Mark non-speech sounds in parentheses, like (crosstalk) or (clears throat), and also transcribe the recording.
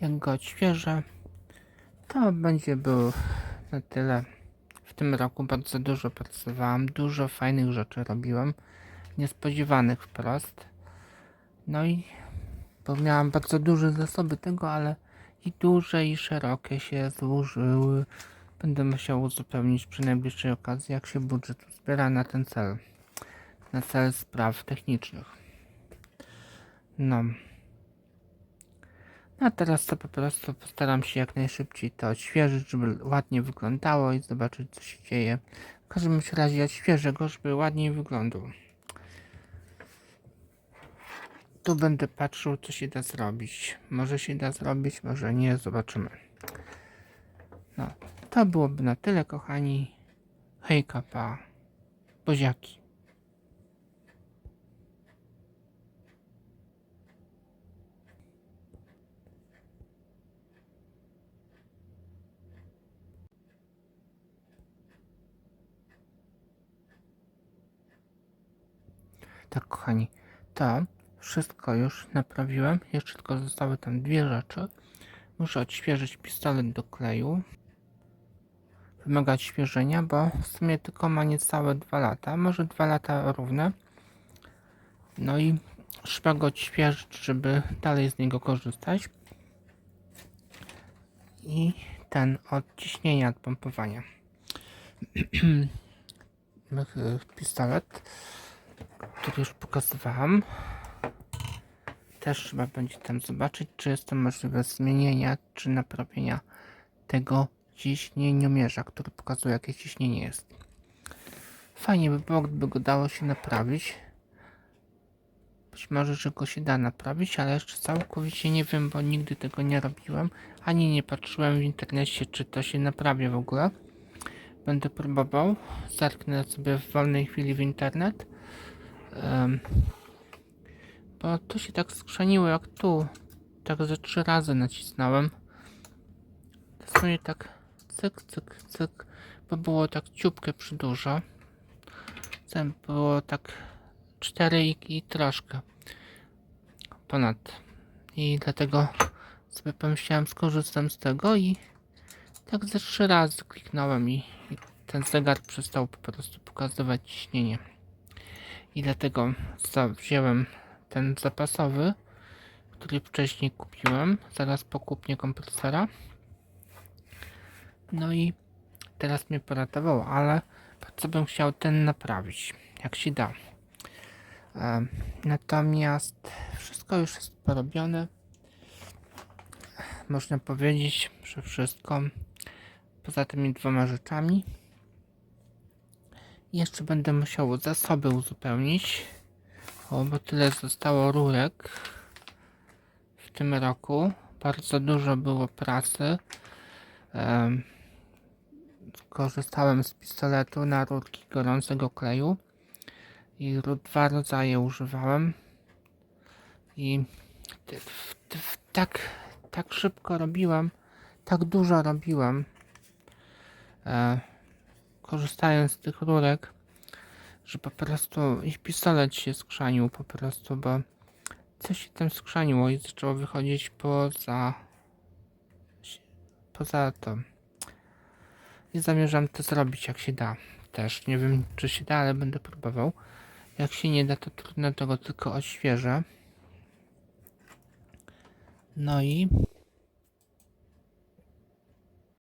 Jak go odświeżę, to będzie był na tyle. W tym roku bardzo dużo pracowałam, dużo fajnych rzeczy robiłem, niespodziewanych wprost. No i bo bardzo duże zasoby tego, ale i duże i szerokie się złożyły. Będę musiał uzupełnić przy najbliższej okazji, jak się budżet zbiera na ten cel. Na cel spraw technicznych. No. A teraz to po prostu postaram się jak najszybciej to odświeżyć, żeby ładnie wyglądało i zobaczyć co się dzieje. W każdym razie odświeżę go, żeby ładniej wyglądał. Tu będę patrzył, co się da zrobić. Może się da zrobić, może nie, zobaczymy. No, to byłoby na tyle, kochani. Hejka, pa. Buziaki. Tak, kochani, to wszystko już naprawiłem. Jeszcze tylko zostały tam dwie rzeczy. Muszę odświeżyć pistolet do kleju. Wymaga odświeżenia, bo w sumie tylko ma niecałe 2 lata, może 2 lata równe. No i trzeba go odświeżyć, żeby dalej z niego korzystać. I ten od ciśnienia, od pompowania. (clears throat) Pistolet, który już pokazywałam. Też trzeba będzie tam zobaczyć, czy jest to możliwe zmienienia, czy naprawienia tego ciśnieniomierza, który pokazuje, jakie ciśnienie jest. Fajnie by było, gdyby go dało się naprawić. Być może, że go się da naprawić, ale jeszcze całkowicie nie wiem, bo nigdy tego nie robiłem, ani nie patrzyłem w internecie, czy to się naprawi w ogóle. Będę próbował. Zerknę sobie w wolnej chwili w internet. Bo to się tak skrzaniło jak tu. Tak ze trzy razy nacisnąłem. Dosłownie tak cyk, cyk, cyk. Bo było tak ciupkę przy dużo. Tam było tak 4 i, i troszkę ponad. I dlatego sobie pomyślałem, skorzystam z tego i tak ze trzy razy kliknąłem i, i ten zegar przestał po prostu pokazywać ciśnienie. I dlatego wziąłem ten zapasowy, który wcześniej kupiłem, zaraz po kupnie kompresora. No i teraz mnie poratował, ale bardzo bym chciał ten naprawić, jak się da. E, Natomiast wszystko już jest porobione. Można powiedzieć, że wszystko. Poza tymi dwoma rzeczami. Jeszcze będę musiał zasoby uzupełnić. Bo tyle zostało rurek w tym roku. Bardzo dużo było pracy. Em, korzystałem z pistoletu na rurki gorącego kleju i dwa rodzaje używałem i tak, tak szybko robiłem, tak dużo robiłem, e, korzystając z tych rurek, że po prostu ich pistolet się skrzanił po prostu, bo coś się tam skrzaniło i zaczęło wychodzić poza poza to. I zamierzam to zrobić jak się da. Też nie wiem czy się da, ale będę próbował. Jak się nie da, to trudno tego tylko odświeżę. No i